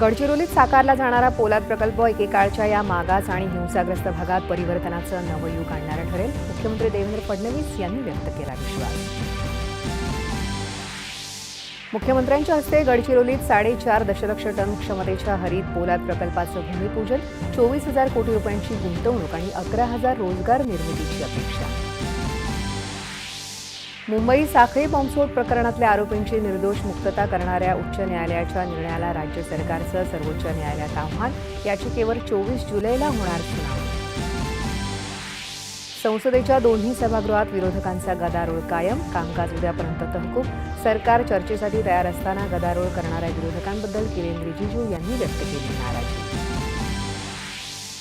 गडचिरोलीत साकारला जाणारा पोलाद प्रकल्प एकेकाळच्या या मागास आणि हिंसाग्रस्त भागात परिवर्तनाचं नवयुग आणणारा ठरेल. मुख्यमंत्री देवेंद्र फडणवीस यांनी व्यक्त केला विश्वास. मुख्यमंत्र्यांच्या हस्ते गडचिरोलीत साडेचार दशलक्ष टन क्षमतेच्या हरित पोलाद प्रकल्पाचं भूमिपूजन चोवीस हजार कोटी रुपयांची गुंतवणूक आणि अकरा हजार रोजगार निर्मितीची अपेक्षा. मुंबई साखळी बॉम्बस्फोट प्रकरणातल्या आरोपींची निर्दोष मुक्तता करणाऱ्या उच्च न्यायालयाच्या निर्णयाला राज्य सरकारचं सर्वोच्च न्यायालयात आव्हान. याचिकेवर चोवीस जुलैला होणार सुनावणी. संसदेच्या दोन्ही सभागृहात विरोधकांचा गदारोळ कायम. कामकाज उद्यापर्यंत तहकूब. सरकार चर्चेसाठी तयार असताना गदारोळ करणाऱ्या विरोधकांबद्दल किरेन रिजिजू यांनी व्यक्त केली नाराजी.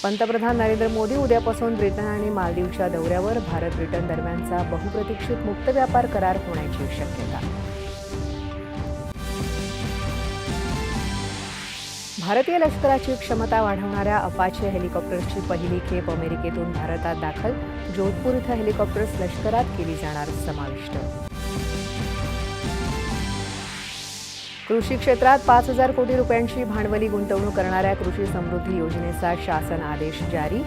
पंतप्रधान नरेंद्र मोदी उद्यापासून ब्रिटन आणि मालदीवच्या दौऱ्यावर भारत ब्रिटन दरम्यानचा बहुप्रतीक्षित मुक्त व्यापार करार होण्याची शक्यता. भारतीय लष्कराची क्षमता वाढवणाऱ्या अपाचे हेलिकॉप्टर्सची पहिली खेप अमेरिकेतून भारतात दाखल. जोधपूर इथं हेलिकॉप्टर्स लष्करात केली जाणार समाविष्ट. कृषी क्षेत्रात पाच हजार कोटी रुपयांची भांडवली गुंतवणूक करणाऱ्या कृषी समृद्धी योजनेचा शासन आदेश जारी.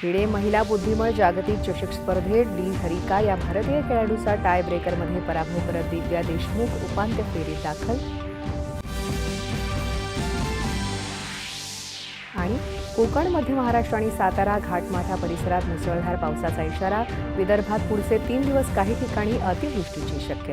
फिडे महिला बुद्धिबळ जागतिक चषक स्पर्धेत डी हरिका या भारतीय खेळाडूचा टाय ब्रेकरमध्ये पराभव करत दिव्या देशमुख उपांत्य फेरीत दाखल. कोकण मध्य महाराष्ट्र आणि सातारा घाटमाथा परिसरात मुसळधार पावसाचा इशारा. विदर्भात पुढचे तीन दिवस काही ठिकाणी अतिवृष्टीची शक्यता